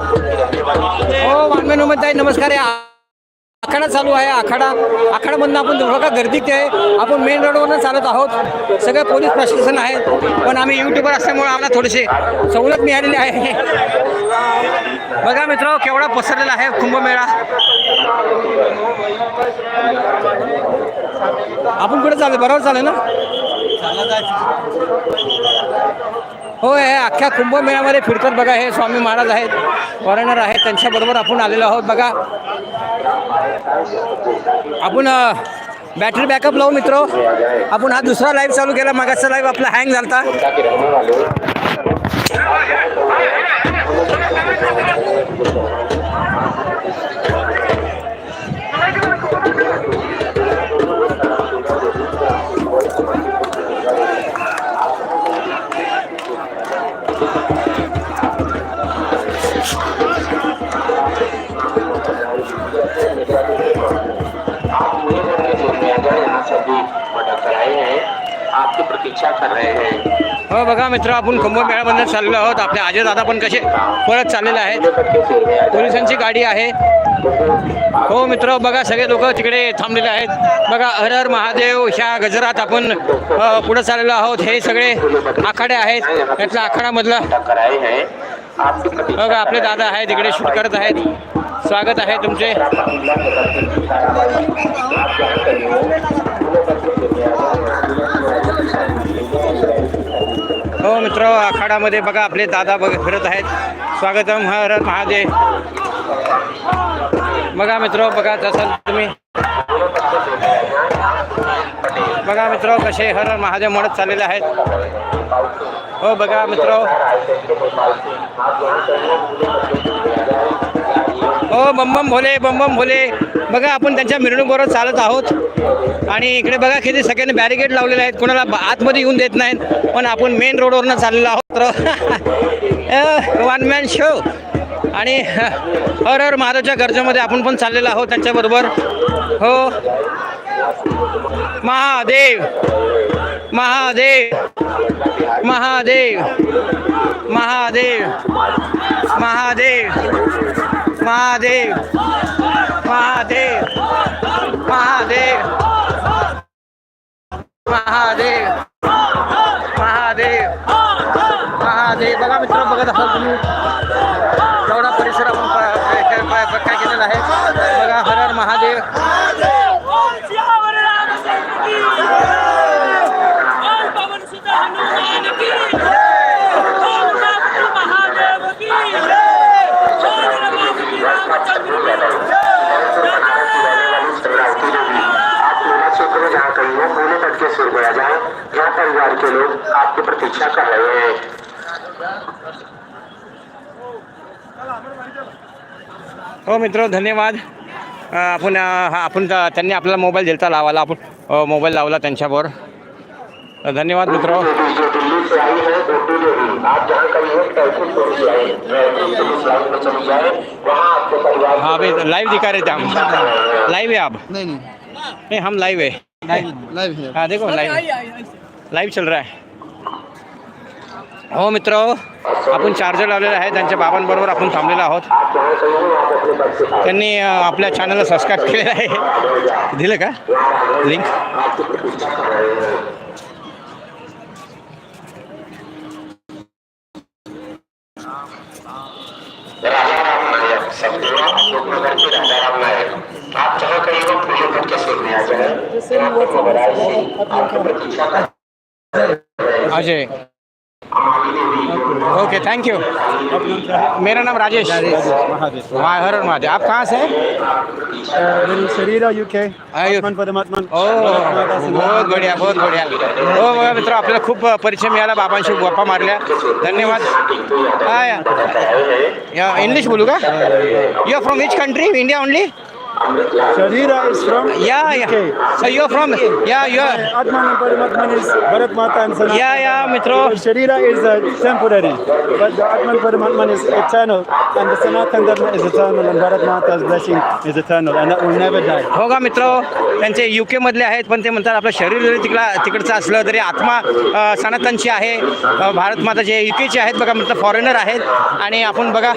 हो वानमेन नमस्कार आखाडा चालू आहे. आखाडा आखाडामधनं आपण बघा गर्दी आहे आपण मेन रोडवरनं चालत आहोत. सगळे पोलीस प्रशासन आहेत पण आम्ही युट्यूबर असल्यामुळे आम्हाला थोडेसे सवलत मिळालेली आहे. बघा मित्र केवढा पसरलेला आहे कुंभमेळा. आपण कुठे चालू बरोबर चालेल ना? हो हे अख्ख्या कुंभमेळ्यामध्ये फिरतात बघा हे स्वामी महाराज आहेत फॉरेनर आहेत त्यांच्याबरोबर आपण आलेलो आहोत बघा. आपण बॅटरी बॅकअप लावू मित्र. आपण हा दुसरा लाईव्ह चालू केला मागाचा लाईव्ह आपला हँग झालता. आप लोगों ने जो मेगा यहाँ सभी प्रोडक्ट कराए हैं आपकी प्रतीक्षा कर रहे हैं। हो बघा मित्र आपण कुंभमेळ्यामधनं चाललेलो आहोत. आपले आजे दादा पण कसे पळत चाललेले आहेत. पोलिसांची गाडी आहे. हो मित्र बघा सगळे लोक तिकडे थांबलेले आहेत. बघा हर हर महादेव ह्या गजरात आपण पुढे चाललेलो आहोत. हे सगळे आखाडे आहेत. त्यातल्या आखाड्यामधला बघा आपले दादा आहेत तिकडे शूट करत आहेत. स्वागत आहे तुमचे. मित्र आखाडामध्ये बघा आपले दादा बघ फिरत आहेत. स्वागतम हर महादेव. बघा मित्र बघा जसाल तुम्ही. बघा मित्र कसे हर महादेव म्हणत चाललेले आहेत. हो बघा मित्र. हो बम बम भोले बम बम भोले. बघा आपण त्यांच्या मिरवणुकीवर चालत आहोत. आणि इकडे बघा किती सगळ्यांनी बॅरिकेड लावलेले आहेत. कोणाला आतमध्ये येऊन देत नाहीत. पण आपण मेन रोडवरनं चाललेलो आहोत वन मॅन शो आणि हर हर महादेवच्या गरजेमध्ये आपण पण चाललेलो आहोत त्यांच्याबरोबर. हो. महादेव. महादेव. महादेव. महादेव. महादेव. महादेव महादेव महादेव महादेव महादेव महादेव बघा मित्र बघत असाल तुम्ही जाए जहाँ परिवार के लोग आपकी प्रतीक्षा कर रहे हैं। हो मित्रों धन्यवाद। अपन अपन त्यांनी आपल्याला मोबाईल दिलता लावायला आपण मोबाईल लावला त्यांच्यावर धन्यवाद मित्र. हाँ भाई लाइव दिखा रहे थे हम। लाइव है आप? नहीं नहीं। हम लाइव है। लाइव हाँ देखो लाइव लाईव्ह चल रहा है. हो मित्र आपण चार्जर लावलेला आहे. त्यांच्या बाबांबरोबर आपण थांबलेलो आहोत. त्यांनी आपल्या चॅनलला सबस्क्राईब केलेलं आहे. दिलं का? लिंक आप अजय। ओके थैंक यू मेरा नाम राजेश। हाँ हर महादेव। आप कहाँ से? शरीर यूके बहुत बढिया बहुत बढिया। हो बघा मित्र आपल्याला खूप परिचय मिळाला बाबांशी गप्पा मारल्या. धन्यवाद. हाय या. इंग्लिश बोलू का? You are from which country India only Sharira is from या या UK. यू फ्रॉम या you Atman and Paramatman is Bharat Mata and Sanatana. Yeah, yeah, mitro. Sharira is uh, temporary, but the Atman Paramatman is eternal, and the Sanatan Dharma is eternal, and Bharat Mata's blessing is eternal, and that will never die. हो का मित्र त्यांचे you केमधले आहेत पण ते म्हणतात आपलं शरीर जरी तिकडा तिकडचं असलं तरी आत्मा सनातनची आहे भारत माता जे यू केचे आहेत बघा म्हटलं फॉरेनर आहेत आणि आपण बघा